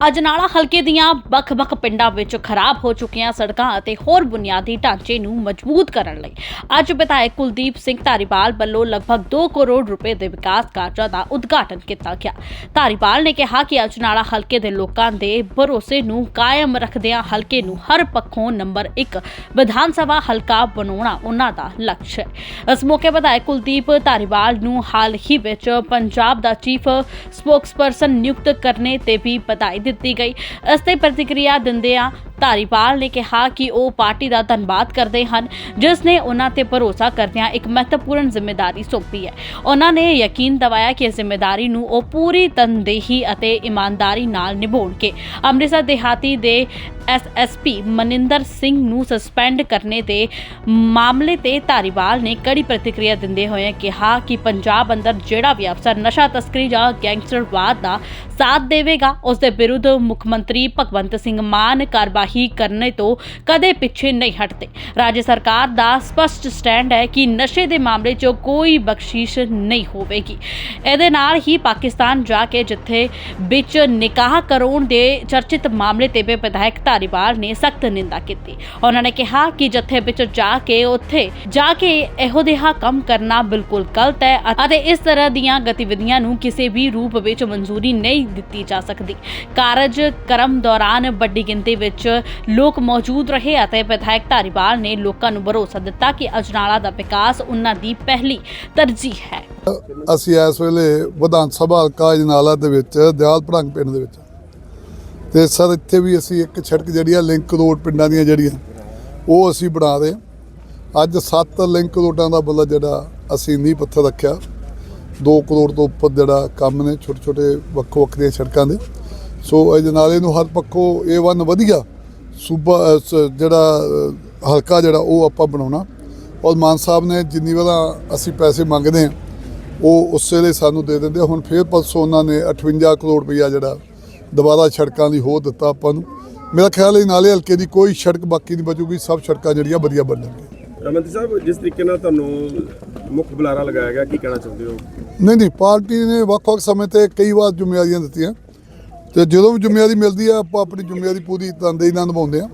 ਅਜਨਾਲਾ ਹਲਕੇ ਦੀਆਂ ਵੱਖ-ਵੱਖ ਪਿੰਡਾਂ ਵਿੱਚ ਖਰਾਬ ਹੋ ਚੁੱਕੀਆਂ ਸੜਕਾਂ ਅਤੇ ਹੋਰ ਬੁਨਿਆਦੀ ਢਾਂਚੇ ਨੂੰ ਮਜ਼ਬੂਤ ਕਰਨ ਲਈ ਅੱਜ ਵਿਧਾਇਕ ਕੁਲਦੀਪ ਸਿੰਘ ਧਾਰੀਵਾਲ ਵੱਲੋਂ ਲਗਭਗ 2 ਕਰੋੜ ਰੁਪਏ ਦੇ ਵਿਕਾਸ ਕਾਰਜਾਂ ਦਾ ਉਦਘਾਟਨ ਕੀਤਾ ਗਿਆ। ਧਾਰੀਵਾਲ ਨੇ ਕਿਹਾ ਕਿ ਅਜਨਾਲਾ ਹਲਕੇ ਦੇ ਲੋਕਾਂ ਦੇ ਭਰੋਸੇ ਨੂੰ ਕਾਇਮ ਰੱਖਦਿਆਂ ਹਲਕੇ ਨੂੰ ਹਰ ਪੱਖੋਂ ਨੰਬਰ 1 ਵਿਧਾਨ ਸਭਾ ਹਲਕਾ ਬਣਾਉਣਾ ਉਹਨਾਂ ਦਾ ਲਕਸ਼ ਹੈ। ਇਸ ਮੌਕੇ ਵਿਧਾਇਕ ਕੁਲਦੀਪ ਧਾਰੀਵਾਲ ਨੂੰ ਹਾਲ ਹੀ ਵਿੱਚ ਪੰਜਾਬ ਦਾ ਚੀਫ ਸਪੋਕਸਪਰਸਨ ਨਿਯੁਕਤ ਕਰਨੇ ਤੇ ਵੀ ਵਧਾਈ ਦਿੱਤੀ ਗਈ। ਇਸ ਤੇ ਪ੍ਰਤੀਕਿਰਿਆ ਦਿੰਦਿਆਂ ਧਾਰੀਵਾਲ ਨੇ ਕਿਹਾ ਕਿ ਉਹ ਪਾਰਟੀ ਦਾ ਧੰਨਵਾਦ ਕਰਦੇ ਹਨ, ਜਿਸ ਨੇ ਉਹਨਾਂ ਤੇ ਭਰੋਸਾ ਕਰਦਿਆਂ ਇੱਕ ਮਹੱਤਵਪੂਰਨ ਜ਼ਿੰਮੇਵਾਰੀ ਸੌਂਪੀ ਹੈ। ਉਹਨਾਂ ਨੇ ਯਕੀਨ ਦਿਵਾਇਆ ਕਿ ਇਸ ਜ਼ਿੰਮੇਵਾਰੀ ਨੂੰ ਉਹ ਪੂਰੀ ਤਨਦੇਹੀ ਅਤੇ ਇਮਾਨਦਾਰੀ ਨਾਲ ਨਿਭਾਉਣਗੇ ਅੰਮ੍ਰਿਤਸਰ ਦਿਹਾਤੀ ਦੇ ਐਸਐਸਪੀ ਮਨਿੰਦਰ ਸਿੰਘ ਨੂੰ ਸਸਪੈਂਡ ਕਰਨੇ ਦੇ ਮਾਮਲੇ ਤੇ ਧਾਰੀਵਾਲ ਨੇ ਕੜੀ ਪ੍ਰਤੀਕਿਰਿਆ ਦਿੰਦੇ ਹੋਏ ਕਿਹਾ ਕਿ ਪੰਜਾਬ ਅੰਦਰ ਜਿਹੜਾ ਵੀ ਅਫਸਰ ਨਸ਼ਾ ਤਸਕਰੀ ਜਾਂ ਗੈਂਗਸਟਰਵਾਦ ਦਾ ਸਾਥ ਦੇਵੇਗਾ, ਉਸ ਦੇ ਵਿਰੁੱਧ ਮੁੱਖ ਮੰਤਰੀ ਭਗਵੰਤ ਸਿੰਘ ਮਾਨ ਕਾਰਵਾਈ ਕਰਨੇ ਤੋਂ ਕਦੇ ਪਿੱਛੇ ਨਹੀਂ ਹਟਦੇ। ਰਾਜ ਸਰਕਾਰ ਦਾ ਸਪਸ਼ਟ ਸਟੈਂਡ ਹੈ ਕਿ ਨਸ਼ੇ ਦੇ ਮਾਮਲੇ 'ਚ ਕੋਈ ਬਖਸ਼ਿਸ਼ ਨਹੀਂ ਹੋਵੇਗੀ। ਇਹਦੇ ਨਾਲ ਹੀ ਪਾਕਿਸਤਾਨ ਜਾ ਕੇ ਜਿੱਥੇ ਵਿੱਚ ਨਿਕਾਹ ਕਰਾਉਣ ਦੇ ਚਰਚਿਤ ਮਾਮਲੇ ਤੇ ਵਿਧਾਇਕ ਧਾਰੀਵਾਲ ਨੇ ਸਖਤ ਨਿੰਦਾ ਕੀਤੀ। ਉਹਨਾਂ ਨੇ ਕਿਹਾ ਕਿ ਜੱਥੇ ਵਿੱਚ ਜਾ ਕੇ, ਉੱਥੇ ਜਾ ਕੇ ਇਹੋ ਜਿਹਾ ਕੰਮ ਕਰਨਾ ਬਿਲਕੁਲ ਗਲਤ ਹੈ ਅਤੇ ਇਸ ਤਰ੍ਹਾਂ ਦੀਆਂ ਗਤੀਵਿਧੀਆਂ ਨੂੰ ਕਿਸੇ ਵੀ ਰੂਪ ਵਿੱਚ ਮਨਜ਼ੂਰੀ ਨਹੀਂ ਦਿੱਤੀ ਜਾ ਸਕਦੀ। ਕਾਰਜ ਕਰਮ ਦੌਰਾਨ ਵੱਡੀ ਗਿਣਤੀ ਵਿੱਚ ਲੋਕ ਮੌਜੂਦ ਰਹੇ ਅਤੇ ਵਿਧਾਇਕ ਧਾਰੀਵਾਲ ਨੇ ਲੋਕਾਂ ਨੂੰ ਭਰੋਸਾ ਦਿੱਤਾ ਕਿ ਅਜਨਾਲਾ ਦਾ ਵਿਕਾਸ ਉਹਨਾਂ ਦੀ ਪਹਿਲੀ ਤਰਜੀਹ ਹੈ। ਅਸੀਂ ਇਸ ਵੇਲੇ ਵਿਧਾਨ ਸਭਾ ਹਲਕਾ ਅਜਨਾਲਾ ਦੇ ਵਿੱਚ, ਦਿਆਲ ਭੜੰਗ ਪਿੰਡ ਦੇ ਵਿੱਚ ਤੇ ਸਰ, ਇੱਥੇ ਵੀ ਅਸੀਂ ਇੱਕ ਸੜਕ ਜਿਹੜੀ ਆ, ਲਿੰਕ ਰੋਡ ਪਿੰਡਾਂ ਦੀਆਂ ਜਿਹੜੀਆਂ, ਉਹ ਅਸੀਂ ਬਣਾ ਰਹੇ ਅੱਜ 7 ਲਿੰਕ ਰੋਡਾਂ ਦਾ ਮਤਲਬ ਜਿਹੜਾ ਅਸੀਂ ਨੀਂਹ ਪੱਥਰ ਰੱਖਿਆ। 2 ਕਰੋੜ ਤੋਂ ਉੱਪਰ ਜਿਹੜਾ ਕੰਮ ਨੇ ਛੋਟੇ ਛੋਟੇ ਵੱਖੋ ਵੱਖਰੀਆਂ ਸੜਕਾਂ ਦੇ। ਸੋ ਅਜਨਾਲੇ ਨੂੰ ਹਰ ਪੱਖੋਂ ਇਹ ਵਨ ਵਧੀਆ। ਸੂਬਾ ਜਿਹੜਾ ਹਲਕਾ ਜਿਹੜਾ ਉਹ ਆਪਾਂ ਬਣਾਉਣਾ। ਔਰ ਮਾਨ ਸਾਹਿਬ ਨੇ ਜਿੰਨੀ ਵਾਰ ਅਸੀਂ ਪੈਸੇ ਮੰਗਦੇ ਹਾਂ ਉਹ ਉਸੇ ਵੇਲੇ ਸਾਨੂੰ ਦੇ ਦਿੰਦੇ। ਹੁਣ ਫੇਰ ਪਰਸੋਂ ਉਹਨਾਂ ਨੇ 58 ਕਰੋੜ ਰੁਪਈਆ ਜਿਹੜਾ ਦੁਬਾਰਾ ਸੜਕਾਂ ਦੀ ਹੋਰ ਦਿੱਤਾ ਆਪਾਂ ਨੂੰ। ਮੇਰਾ ਖਿਆਲ ਹੈ ਨਾਲੇ ਹਲਕੇ ਦੀ ਕੋਈ ਸੜਕ ਬਾਕੀ ਨਹੀਂ ਬਚੂਗੀ ਸਭ ਸੜਕਾਂ ਜਿਹੜੀਆਂ ਵਧੀਆ ਬਣਨਗੀਆਂ ਮੰਤਰੀ ਸਾਹਿਬ ਜਿਸ ਤਰੀਕੇ ਨਾਲ ਤੁਹਾਨੂੰ ਮੁੱਖ ਬੁਲਾਰਾ ਲਗਾਇਆ ਗਿਆ ਕੀ ਕਹਿਣਾ ਚਾਹੁੰਦੇ ਹੋ? ਨਹੀਂ ਨਹੀਂ ਪਾਰਟੀ ਨੇ ਵੱਖ-ਵੱਖ ਸਮੇਂ ਤੇ ਕਈ ਵਾਰ ਜ਼ਿੰਮੇਵਾਰੀਆਂ ਦਿੱਤੀਆਂ। ਤੇ ਜਦੋਂ ਵੀ ਜ਼ਿੰਮੇਵਾਰੀ ਮਿਲਦੀ ਆ, ਆਪਾਂ ਆਪਣੀ ਜ਼ਿੰਮੇਵਾਰੀ ਪੂਰੀ ਤਨਦੇਹੀ ਨਾਲ ਨਿਭਾਉਂਦੇ ਆ।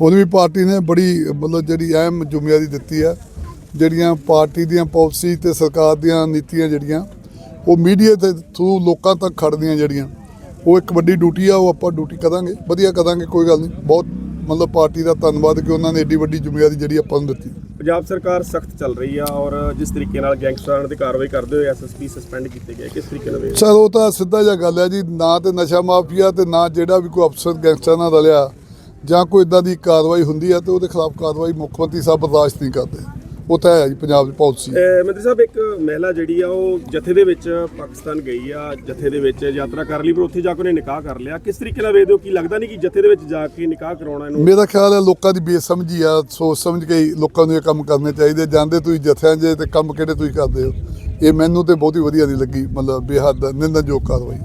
ਹੁਣ ਵੀ ਪਾਰਟੀ ਨੇ ਬੜੀ, ਮਤਲਬ ਜਿਹੜੀ ਅਹਿਮ ਜ਼ਿੰਮੇਵਾਰੀ ਦਿੱਤੀ ਆ, ਜਿਹੜੀਆਂ ਪਾਰਟੀ ਦੀਆਂ ਪਾਲਿਸੀ ਤੇ ਸਰਕਾਰ ਦੀਆਂ ਨੀਤੀਆਂ ਜਿਹੜੀਆਂ, ਉਹ ਮੀਡੀਆ ਦੇ ਥਰੂ ਲੋਕਾਂ ਤੱਕ ਖੜਦੀਆਂ ਜਿਹੜੀਆਂ, ਉਹ ਇੱਕ ਵੱਡੀ ਡਿਊਟੀ ਆ, ਉਹ ਆਪਾਂ ਡਿਊਟੀ ਕਰਾਂਗੇ, ਵਧੀਆ ਕਰਾਂਗੇ, ਕੋਈ ਗੱਲ ਨਹੀਂ। ਬਹੁਤ, ਮਤਲਬ ਪਾਰਟੀ ਦਾ ਧੰਨਵਾਦ ਕਿ ਉਹਨਾਂ ਨੇ ਏਡੀ ਵੱਡੀ ਜ਼ਿੰਮੇਵਾਰੀ ਜਿਹੜੀ ਆਪਾਂ ਨੂੰ ਦਿੱਤੀ। ਪੰਜਾਬ ਸਰਕਾਰ ਸਖਤ ਚੱਲ ਰਹੀ ਆ ਔਰ ਜਿਸ ਤਰੀਕੇ ਨਾਲ ਗੈਂਗਸਟਰਾਂ ਤੇ ਕਾਰਵਾਈ ਕਰਦੇ ਹੋਏ ਐਸਐਸਪੀ ਸਸਪੈਂਡ ਕੀਤੇ ਗਏ, ਕਿਸ ਤਰੀਕੇ ਨਾਲ ਸਰ, ਉਹ ਤਾਂ ਸਿੱਧਾ ਜਿਹਾ ਗੱਲ ਹੈ ਜੀ, ਨਾ ਤੇ ਨਸ਼ਾ ਮਾਫੀਆ ਤੇ ਨਾ ਜਿਹੜਾ ਵੀ ਕੋਈ ਅਫਸਰ ਗੈਂਗਸਟਰਾਂ ਨਾਲ ਰਲਿਆ ਜਾਂ ਕੋਈ ਇਦਾਂ ਦੀ ਕਾਰਵਾਈ ਹੁੰਦੀ ਹੈ ਤੇ ਉਹਦੇ ਖਿਲਾਫ ਕਾਰਵਾਈ ਮੁੱਖ ਮੰਤਰੀ ਸਾਹਿਬ ਬਰਦਾਸ਼ਤ ਨਹੀਂ ਕਰਦੇ। ਉਹ ਤਾਂ ਹੈ ਜੀ ਪੰਜਾਬ ਦੀ ਪਾਲਿਸੀ ਮੰਤਰੀ ਸਾਹਿਬ ਇੱਕ ਮਹਿਲਾ ਜਿਹੜੀ ਆ ਉਹ ਜਥੇ ਦੇ ਵਿੱਚ ਪਾਕਿਸਤਾਨ ਗਈ ਆ ਜਥੇ ਦੇ ਵਿੱਚ ਯਾਤਰਾ ਕਰ ਲਈ ਪਰ ਉੱਥੇ ਜਾ ਕੇ ਉਹਨੇ ਨਿਕਾਹ ਕਰ ਲਿਆ। ਕਿਸ ਤਰੀਕੇ ਨਾਲ ਵੇਖਦੇ ਹੋ ਕੀ ਲੱਗਦਾ ਨਹੀਂ ਕਿ ਜਥੇ ਦੇ ਵਿੱਚ ਜਾ ਕੇ ਨਿਕਾਹ ਕਰਾਉਣਾ ਇਹਨੂੰ? ਮੇਰਾ ਖਿਆਲ ਹੈ ਲੋਕਾਂ ਦੀ ਬੇਸਮਝੀ ਆ ਸੋਚ ਸਮਝ ਕੇ ਹੀ ਲੋਕਾਂ ਨੂੰ ਇਹ ਕੰਮ ਕਰਨੇ ਚਾਹੀਦੇ। ਜਾਂਦੇ ਤੁਸੀਂ ਜਥਿਆਂ 'ਚ ਤੇ ਕੰਮ ਕਿਹੜੇ ਤੁਸੀਂ ਕਰਦੇ ਹੋ? ਇਹ ਮੈਨੂੰ ਤੇ ਬਹੁਤੀ ਵਧੀਆ ਨਹੀਂ ਲੱਗੀ ਮਤਲਬ ਬੇਹੱਦ ਨਿੰਦਣਯੋਗ ਕਾਰਵਾਈ।